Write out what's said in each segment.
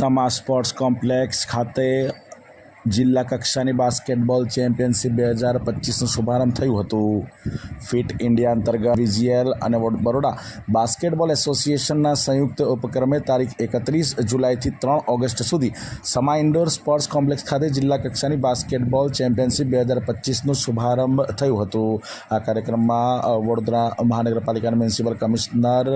સમા sports complex ખાતે જિલ્લા કક્ષાની બાસ્કેટબોલ ચેમ્પિયનશિપ બે હજાર પચીસનો શુભારંભ થયું હતું. ફિટ ઇન્ડિયા અંતર્ગત વિજીએલ અને બરોડા બાસ્કેટબોલ એસોસિએશનના સંયુક્ત ઉપક્રમે તારીખ એકત્રીસ જુલાઈથી ત્રણ ઓગસ્ટ સુધી સમા ઇન્ડોર સ્પોર્ટ્સ કોમ્પ્લેક્સ ખાતે જિલ્લા કક્ષાની બાસ્કેટબોલ ચેમ્પિયનશિપ બે હજાર પચીસનો શુભારંભ થયું હતું. આ કાર્યક્રમમાં વડોદરા મહાનગરપાલિકાના મ્યુનિસિપલ કમિશનર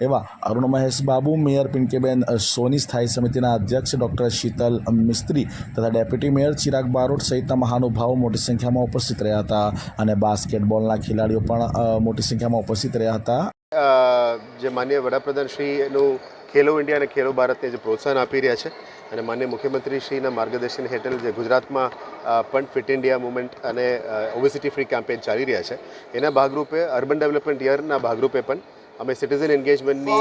એવા અરુણ મહેશ બાબુ, મેયર પિંકીબેન સોની, સ્થાયી સમિતિના અધ્યક્ષ ડૉક્ટર શીતલ મિસ્ત્રી તથા ડેપ્યુટી મેયર ચિરાગ બારોટ સહિતના મહાનુભાવો મોટી સંખ્યામાં ઉપસ્થિત રહ્યા હતા અને બાસ્કેટબોલના ખેલાડીઓ પણ મોટી સંખ્યામાં ઉપસ્થિત રહ્યા હતા. જે માન્ય વડાપ્રધાન શ્રીનું ખેલો ઇન્ડિયા અને ખેલો ભારતને જે પ્રોત્સાહન આપી રહ્યા છે અને માન્ય મુખ્યમંત્રી શ્રીના માર્ગદર્શન હેઠળ જે ગુજરાતમાં પણ ફિટ ઇન્ડિયા મુવમેન્ટ અને ઓબેસિટી ફ્રી કેમ્પેન ચાલી રહ્યા છે. એના ભાગરૂપે અર્બન ડેવલપમેન્ટ યરના ભાગરૂપે પણ અમે સિટીઝન એન્ગેજમેન્ટની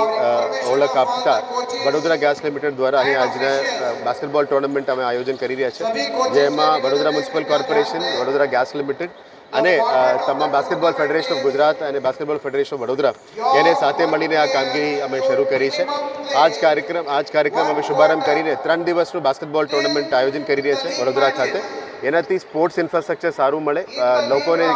ઓળખ આપતા વડોદરા ગેસ લિમિટેડ દ્વારા અહીં આજના બાસ્કેટબોલ ટુર્નામેન્ટ અમે આયોજન કરી રહ્યા છે જેમાં Vadodara municipal corporation Vadodara gas limited અને તમામ બાસ્કેટબોલ ફેડરેશન ઓફ ગુજરાત અને બાસ્કેટબોલ ફેડરેશન ઓફ વડોદરા એને સાથે મળીને આ કામગીરી અમે શરૂ કરી છે. આ જ કાર્યક્રમ આ જ કાર્યક્રમ અમે શુભારંભ કરીને ત્રણ દિવસનું બાસ્કેટબોલ ટુર્નામેન્ટ આયોજન કરી રહ્યા છે વડોદરા ખાતે. એનાથી સ્પોર્ટ્સ ઇન્ફ્રાસ્ટ્રક્ચર સારું મળે. લોકોને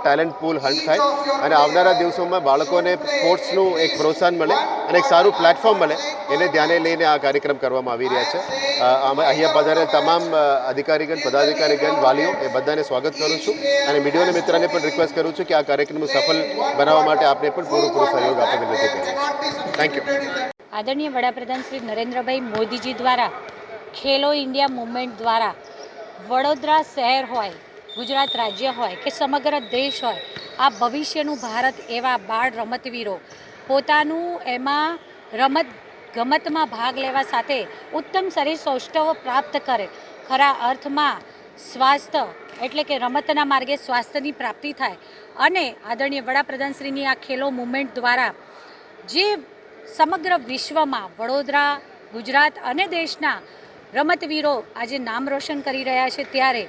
ટેલેન્ટ પૂલ હન્ટ થાય અને આવનારા દિવસોમાં બાળકોને સ્પોર્ટ્સનું એક પ્રોત્સાહન મળે અને એક સારું પ્લેટફોર્મ મળે. એને ધ્યાને લઈને આ કાર્યક્રમ કરવામાં આવી રહ્યા છે. અહીંયા પધારેલ તમામ અધિકારીગણ, પદાધિકારીગણ, વાલીઓ એ બધાને સ્વાગત કરું છું અને મીડિયાના મિત્રને પણ રિક્વેસ્ટ કરું છું કે આ કાર્યક્રમનું સફળ બનાવવા માટે આપને પણ પૂરેપૂરો સહયોગ આપવા વિનંતી કરું થેન્ક યુ આદરણીય વડાપ્રધાન શ્રી નરેન્દ્રભાઈ મોદીજી દ્વારા ખેલો ઇન્ડિયા મુવમેન્ટ દ્વારા વડોદરા શહેર હોય, ગુજરાત રાજ્ય હોય કે સમગ્ર દેશ હોય, આ ભવિષ્યનું ભારત એવા બાળ રમતવીરો પોતાનું એમાં રમત ગમતમાં ભાગ લેવા સાથે ઉત્તમ શરીર સૌષ્ઠવ પ્રાપ્ત કરે. ખરા અર્થમાં સ્વાસ્થ્ય એટલે કે રમતના માર્ગે સ્વાસ્થ્યની પ્રાપ્તિ થાય. અને આદરણીય વડાપ્રધાનશ્રીની આ ખેલો મુવમેન્ટ દ્વારા જે સમગ્ર વિશ્વમાં વડોદરા, ગુજરાત અને દેશના રમતવીરો આજે નામ રોશન કરી રહ્યા છે ત્યારે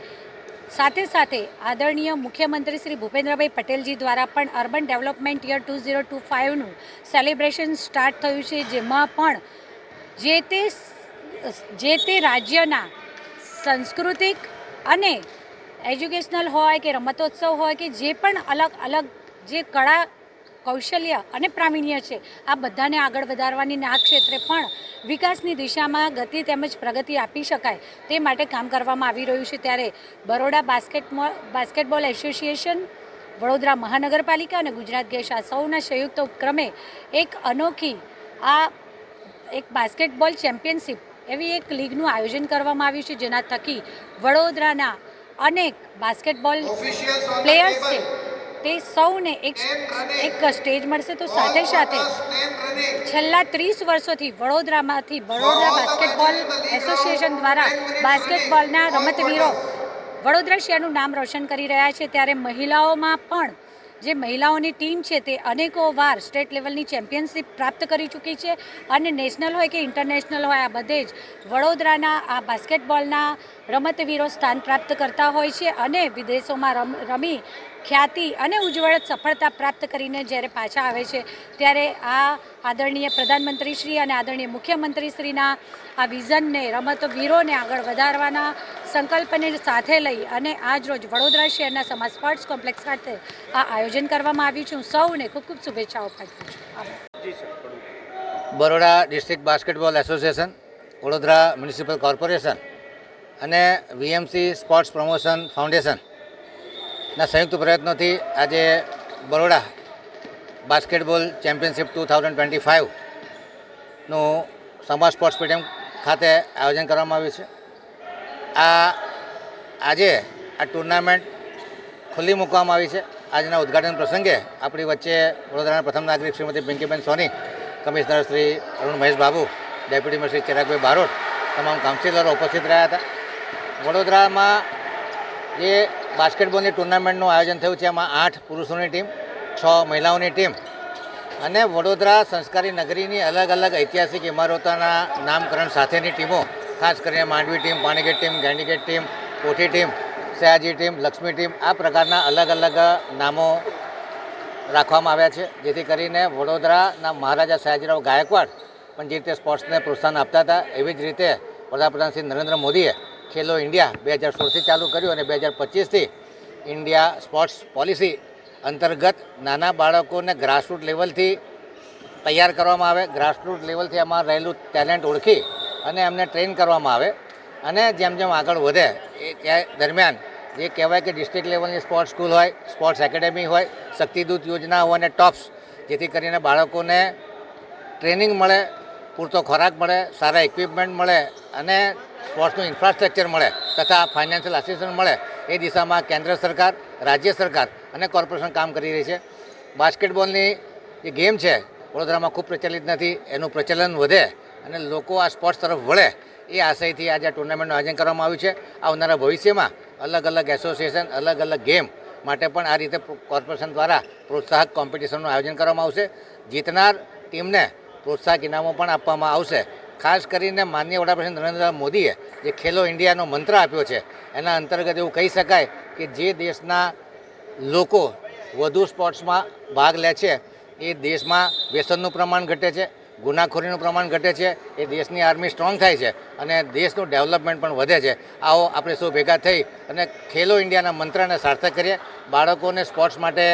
સાથે સાથે આદરણીય મુખ્યમંત્રી શ્રી ભૂપેન્દ્રભાઈ પટેલજી દ્વારા પણ urban development year two zero two ફાઇવનું celebration start થયું છે, જેમાં પણ જે તે જે તે રાજ્યના સાંસ્કૃતિક અને એજ્યુકેશનલ હોય કે રમતોત્સવ હોય કે જે પણ અલગ અલગ જે કળા કૌશલ્ય અને પ્રાવીણ્ય છે. આ બધાને આગળ વધારવાની ને આ ક્ષેત્રે પણ વિકાસની દિશામાં ગતિ તેમજ પ્રગતિ આપી શકાય તે માટે કામ કરવામાં આવી રહ્યું છે. ત્યારે Baroda basketball basketball association Vadodara મહાનગરપાલિકા અને ગુજરાત ગેસ આ સૌના સંયુક્ત ઉપક્રમે એક અનોખી આ એક બાસ્કેટબોલ ચેમ્પિયનશિપ એવી એક લીગનું આયોજન કરવામાં આવ્યું છે જેના થકી વડોદરાના અનેક બાસ્કેટબોલ પ્લેયર્સ છે. તે સૌને એક એક સ્ટેજ મળશે તો સાથે સાથે છેલ્લા ત્રીસ વર્ષોથી વડોદરામાંથી વડોદરા બાસ્કેટબોલ એસોસિએશન દ્વારા બાસ્કેટબોલના રમતવીરો વડોદરા શહેરનું નામ રોશન કરી રહ્યા છે. ત્યારે મહિલાઓમાં પણ જે મહિલાઓની ટીમ છે તે અનેકો વાર સ્ટેટ લેવલની ચેમ્પિયનશિપ પ્રાપ્ત કરી ચૂકી છે. અને નેશનલ હોય કે ઇન્ટરનેશનલ હોય, આ બધે જ વડોદરાના આ બાસ્કેટબોલના રમતવીરો સ્થાન પ્રાપ્ત કરતા હોય છે અને વિદેશોમાં રમ રમી ખ્યાતિ અને ઉજ્જવળ સફળતા પ્રાપ્ત કરીને જ્યારે પાછા આવે છે ત્યારે આ આદરણીય પ્રધાનમંત્રીશ્રી અને આદરણીય મુખ્યમંત્રીશ્રીના આ વિઝનને રમતવીરોને આગળ વધારવાના સંકલ્પને સાથે લઈ અને આજ રોજ વડોદરા શહેરના સમાજ સ્પોર્ટ્સ કોમ્પ્લેક્સ ખાતે આ આયોજન કરવામાં આવ્યું છે. હું સૌને ખૂબ ખૂબ શુભેચ્છાઓ પાઠવું છું. Baroda district basketball association Vadodara municipal corporation અને વીએમસી સ્પોર્ટ્સ પ્રમોશન ફાઉન્ડેશનના સંયુક્ત પ્રયત્નોથી આજે Baroda basketball championship two thousand twenty ફાઇવનું Sama sports stadium ખાતે આયોજન કરવામાં આવ્યું છે. આ આજે આ ટુર્નામેન્ટ ખુલ્લી મૂકવામાં આવી છે. આજના ઉદ્ઘાટન પ્રસંગે આપણી વચ્ચે વડોદરાના પ્રથમ નાગરિક શ્રીમતી પિંકીબેન સોની, કમિશનર શ્રી અરુણ મહેશ બાબુ ડેપ્યુટી શ્રી ચિરાગભાઈ બારોટ, તમામ કાઉન્સિલરો ઉપસ્થિત રહ્યા હતા. વડોદરામાં જે બાસ્કેટબોલની ટુર્નામેન્ટનું આયોજન થયું છે, એમાં આઠ પુરુષોની ટીમ, છ મહિલાઓની ટીમ. અને વડોદરા સંસ્કારી નગરીની અલગ અલગ ઐતિહાસિક ઇમારતોના નામકરણ સાથેની ટીમો, ખાસ કરીને Mandvi team Panigate team Gendigate team, Kothi team, Sayaji team, Laxmi team, આ પ્રકારના અલગ અલગ નામો રાખવામાં આવ્યા છે. જેથી કરીને વડોદરાના મહારાજા સયાજીરાવ ગાયકવાડ પણ જે રીતે સ્પોર્ટ્સને પ્રોત્સાહન આપતા હતા, એવી જ રીતે વડાપ્રધાન શ્રી નરેન્દ્ર મોદીએ ખેલો ઇન્ડિયા બે હજાર સોળથી ચાલુ કર્યું અને બે હજાર પચીસથી ઇન્ડિયા સ્પોર્ટ્સ પોલિસી અંતર્ગત નાના બાળકોને ગ્રાસરૂટ લેવલથી તૈયાર કરવામાં આવે. ગ્રાસરૂટ લેવલથી એમાં રહેલું ટેલેન્ટ ઓળખી અને એમને ટ્રેન કરવામાં આવે. અને જેમ જેમ આગળ વધે એ દરમિયાન જે કહેવાય કે ડિસ્ટ્રિક્ટ લેવલની સ્પોર્ટ્સ સ્કૂલ હોય સ્પોર્ટ્સ એકેડેમી હોય, શક્તિદૂત યોજના હોય અને ટોપ્સ જેથી કરીને બાળકોને ટ્રેનિંગ મળે, પૂરતો ખોરાક મળે, સારા ઇક્વિપમેન્ટ મળે અને સ્પોર્ટ્સનું ઇન્ફ્રાસ્ટ્રક્ચર મળે તથા ફાઇનાન્શિયલ આસિસ્ટન્સ મળે એ દિશામાં કેન્દ્ર સરકાર, રાજ્ય સરકાર અને કોર્પોરેશન કામ કરી રહી છે. બાસ્કેટબોલની જે ગેમ છે, વડોદરામાં ખૂબ પ્રચલિત નથી, એનું પ્રચલન વધે અને લોકો આ સ્પોર્ટ્સ તરફ વળે એ આશયથી આજે આ ટુર્નામેન્ટનું આયોજન કરવામાં આવ્યું છે. આવનારા ભવિષ્યમાં અલગ અલગ એસોસિએશન અલગ અલગ ગેમ માટે પણ આ રીતે કોર્પોરેશન દ્વારા પ્રોત્સાહક કોમ્પિટિશનનું આયોજન કરવામાં આવશે. જીતનાર ટીમને પ્રોત્સાહક ઇનામો પણ આપવામાં આવશે. ખાસ કરીને માનનીય વડાપ્રધાન નરેન્દ્ર મોદીએ જે ખેલો ઇન્ડિયાનો મંત્ર આપ્યો છે, એના અંતર્ગત એવું કહી શકાય કે જે દેશના લોકો વધુ સ્પોર્ટ્સમાં ભાગ લે છે, એ દેશમાં વ્યસનનું પ્રમાણ ઘટે છે, ગુનાખોરીનું પ્રમાણ ઘટે છે, એ દેશની આર્મી સ્ટ્રોંગ થાય છે અને દેશનું ડેવલપમેન્ટ પણ વધે છે. આવો આપણે સૌ ભેગા થઈ અને ખેલો ઇન્ડિયાના મંત્રને સાર્થક કરીએ. બાળકોને સ્પોર્ટ્સ માટે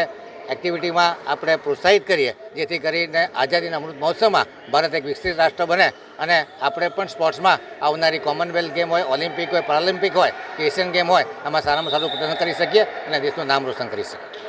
એક્ટિવિટીમાં આપણે પ્રોત્સાહિત કરીએ, જેથી કરીને આઝાદીના અમૃત મહોત્સવમાં ભારત એક વિકસિત રાષ્ટ્ર બને અને આપણે પણ સ્પોર્ટ્સમાં આવનારી કોમનવેલ્થ ગેમ હોય, ઓલિમ્પિક હોય, પેરાલિમ્પિક હોય એશિયન ગેમ હોય, આમાં સારામાં સારું પ્રદર્શન કરી શકીએ અને દેશનું નામ રોશન કરી શકીએ.